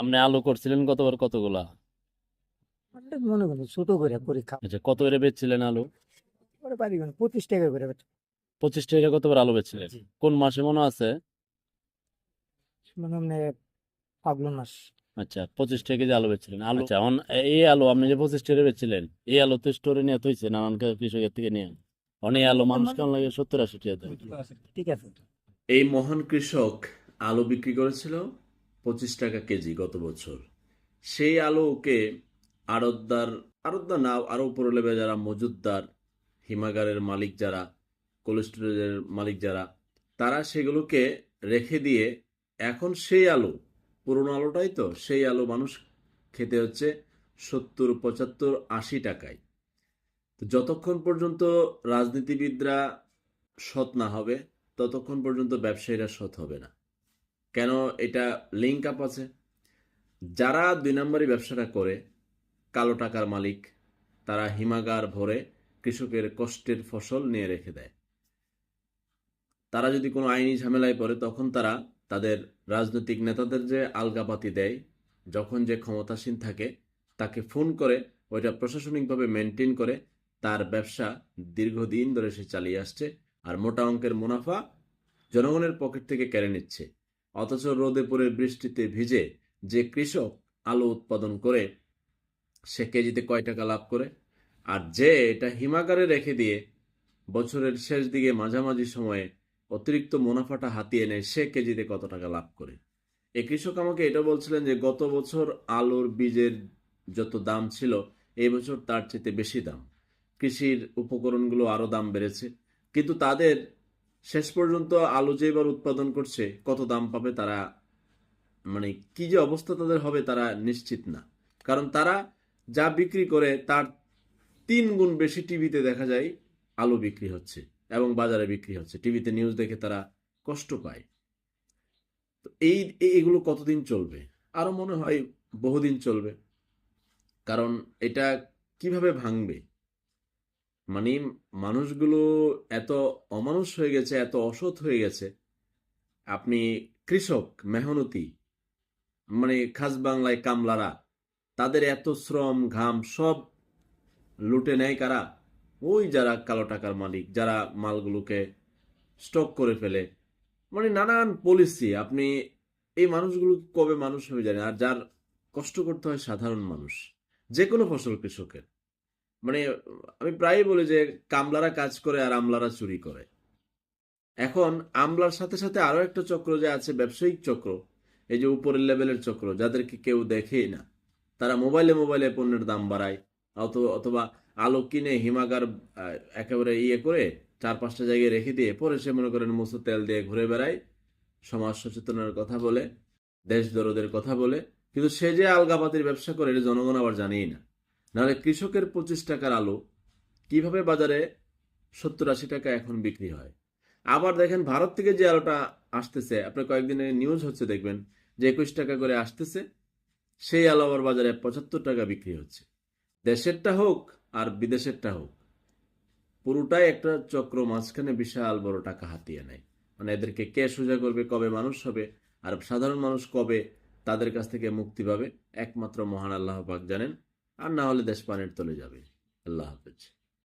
আপনি আলু করছিলেন কতবার কতগুলা? মনে করি ছোট করে পরীক্ষা। আচ্ছা কত করে বেচছিলেন আলু? পারি মানে পঁচিশ টাকা করে পঁচিশ টাকা কতবার আলু বেচছিলেন? কোন মাসে মনে আছে? মানে ফাগুন মাস। আচ্ছা পঁচিশ টাকা কেজি আলু বেচছিলেন। আলু আচ্ছা এই আলু আপনি যে পঁচিশ টাকা বেচছিলেন এই আলু তো স্টোরে নিয়ে থইছে নানান কৃষকের থেকে নিয়ে। অনেক আলু মানুষ কেমন লাগে? সত্তর আশি টাকা ঠিক আছে। এই মহান কৃষক আলু বিক্রি করেছিল পঁচিশ টাকা কেজি গত বছর। সেই আলুকে আড়তদার আড়তদার না আরও উপরে লেভেলে যারা মজুদদার হিমাগারের মালিক যারা কোল্ড স্টোরেজের মালিক যারা, তারা সেগুলোকে রেখে দিয়ে এখন সেই আলু, পুরনো আলুটাই তো, সেই আলু মানুষ খেতে হচ্ছে সত্তর, পঁচাত্তর, আশি টাকায়। তো যতক্ষণ পর্যন্ত রাজনীতিবিদরা সৎ না হবে, ততক্ষণ পর্যন্ত ব্যবসায়ীরা সৎ হবে না। কেন এটা লিঙ্ক আপ আছে? যারা দুই নম্বরই ব্যবসাটা করে, কালো টাকার মালিক, তারা হিমাগার ভরে কৃষকের কষ্টের ফসল নিয়ে রেখে দেয়। তারা যদি কোনো আইনি ঝামেলায় পড়ে, তখন তারা তাদের রাজনৈতিক নেতাদের যে আলগাপাতি দেয়, যখন যে ক্ষমতাসীন থাকে, তাকে ফোন করে, ওইটা প্রশাসনিকভাবে মেনটেন করে, তার ব্যবসা দীর্ঘদিন ধরে সে চালিয়ে আসছে, আর মোটা অঙ্কের মুনাফা জনগণের পকেট থেকে কেড়ে নিচ্ছে। অথচ রোদে পড়ে বৃষ্টিতে ভিজে যে কৃষক আলু উৎপাদন করে, সে কেজিতে কয় টাকা লাভ করে? আর যে এটা হিমাগারে রেখে দিয়ে বছরের শেষ দিকে মাঝামাঝি সময়ে অতিরিক্ত মুনাফাটা হাতিয়ে নেয়, সে কেজিতে কত টাকা লাভ করে? এই কৃষক আমাকে এটা বলছিলেন যে গত বছর আলুর বীজের যত দাম ছিল, এই বছর তার চেয়ে বেশি দাম। কৃষির উপকরণগুলো আরও দাম বেড়েছে। কিন্তু তাদের শেষ পর্যন্ত আলু যে এবার উৎপাদন করছে, কত দাম পাবে তারা মানে কি যে অবস্থা তাদের হবে তারা নিশ্চিত না। কারণ তারা যা বিক্রি করে তার তিন গুণ বেশি টিভিতে দেখা যায় আলু বিক্রি হচ্ছে এবং বাজারে বিক্রি হচ্ছে। টিভিতে নিউজ দেখে তারা কষ্ট পায়। তো এই এগুলো কতদিন চলবে? আরও মনে হয় বহুদিন চলবে। কারণ এটা কীভাবে ভাঙবে? মানে মানুষগুলো এত অমানুষ হয়ে গেছে, এত অসৎ হয়ে গেছে। আপনি কৃষক, মেহনতি মানে খাস বাংলায় কামলারা, তাদের এত শ্রম, ঘাম সব লুটে নেয় কারা? ওই যারা কালো টাকার মালিক, যারা মালগুলোকে স্টক করে ফেলে। মানে নানান পলিসি আপনি এই মানুষগুলো কবে মানুষ হয়ে জানে আর যার কষ্ট করতে হয় সাধারণ মানুষ যে কোনো ফসল কৃষকের। মানে আমি প্রায়ই বলি যে কামলারা কাজ করে আর আমলারা চুরি করে। এখন আমলার সাথে সাথে আরও একটা চক্র যে আছে, ব্যবসায়িক চক্র, এই যে উপরের লেভেলের চক্র, যাদেরকে কেউ দেখেই না। তারা মোবাইলে মোবাইলে পণ্যের দাম বাড়ায় অথবা অথবা আলো কিনে হিমাগার একেবারে ইয়ে করে চার পাঁচটা জায়গায় রেখে দিয়ে পরে সে মনে করেন মুসো তেল দিয়ে ঘুরে বেড়ায়, সমাজ সচেতনের কথা বলে, দেশ দরদের কথা বলে। কিন্তু সে যে আলগাপাতির ব্যবসা করে, এটা জনগণ আবার জানেই না। নাহলে কৃষকের পঁচিশ টাকার আলু কীভাবে বাজারে সত্তর আশি টাকা এখন বিক্রি হয়? আবার দেখেন ভারত থেকে যে আলুটা আসতেছে, আপনার কয়েকদিনের নিউজ হচ্ছে দেখবেন, যে একুশ টাকা করে আসতেছে, সেই আলু আবার বাজারে পঁচাত্তর টাকা বিক্রি হচ্ছে। দেশেরটা হোক আর বিদেশেরটা হোক, পুরোটাই একটা চক্র, মাঝখানে বিশাল বড় টাকা হাতিয়ে নেয়। মানে এদেরকে কে সোজা করবে, কবে মানুষ হবে, আর সাধারণ মানুষ কবে তাদের কাছ থেকে মুক্তি পাবে, একমাত্র মহান আল্লাহ পাক জানেন। আর না হলে দেশ পানির তলে যাবে। আল্লাহ হাফেজ।